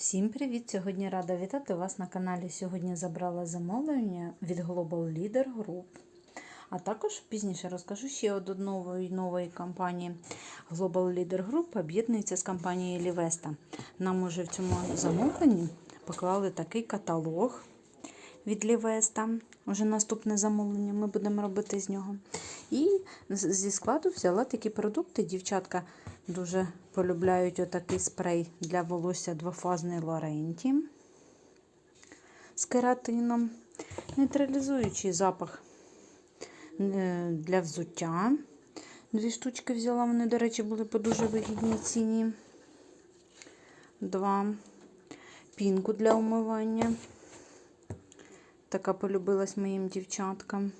Всім привіт! Сьогодні рада вітати вас на каналі. Сьогодні забрала замовлення від Global Leader Group. А також пізніше розкажу ще од одної нової компанії Global Leader Group об'єднується з компанією Лівеста. Нам уже в цьому замовленні поклали такий каталог від Лівеста. Уже наступне замовлення ми будемо робити з нього. І зі складу взяла такі продукти. Дівчатка дуже полюбляють отакий спрей для волосся двофазний Лоренті з кератином, нейтралізуючий запах е, для взуття. Дві штучки взяла, вони, до речі, були по дуже вигідній ціні. Два. Пінку для умивання. Така полюбилась моїм дівчаткам.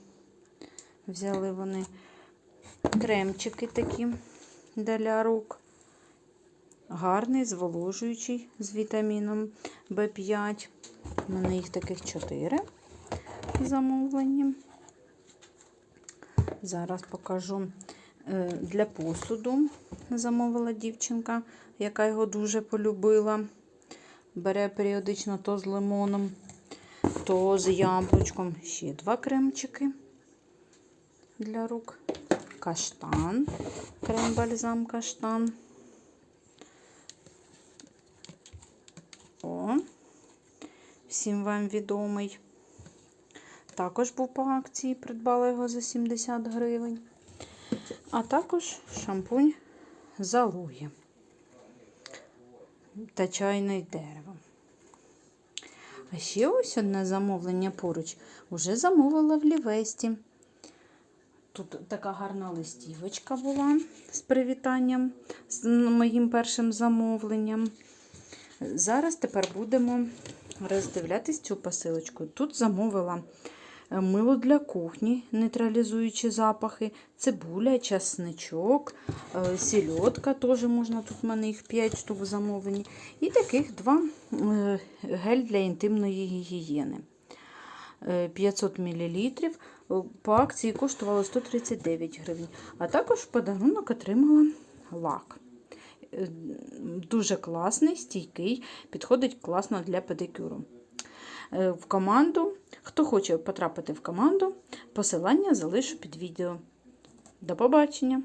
Взяли вони кремчики такі для рук. Гарний, зволожуючий з вітаміном В5. У мене їх таких 4 замовлені. Зараз покажу Е, для посуду. Замовила дівчинка, яка його дуже полюбила. Бере періодично то з лимоном, то з яблучком. Ще два кремчики для рук. Каштан, крем-бальзам каштан. О, всім вам відомий. Також був по акції, придбала його за 70 гривень. А також шампунь залує та чайне дерево. А ще ось одне замовлення поруч уже замовила в Лівесті. Тут така гарна листівочка була з привітанням з моїм першим замовленням. Зараз тепер будемо роздивлятись цю посилочку. Тут замовила мило для кухні, нейтралізуючи запахи, цибуля, часничок, е, сільотка, теж можна, тут в мене їх 5 штук замовлені. І таких два е, гель для інтимної гігієни. Е, 500 мл. По акції коштувало 139 гривень. А також в подарунок отримала лак. Е, Дуже класний, стійкий, підходить класно для педикюру. Е, В команду, хто хоче потрапити в команду, посилання залишу під відео. До побачення!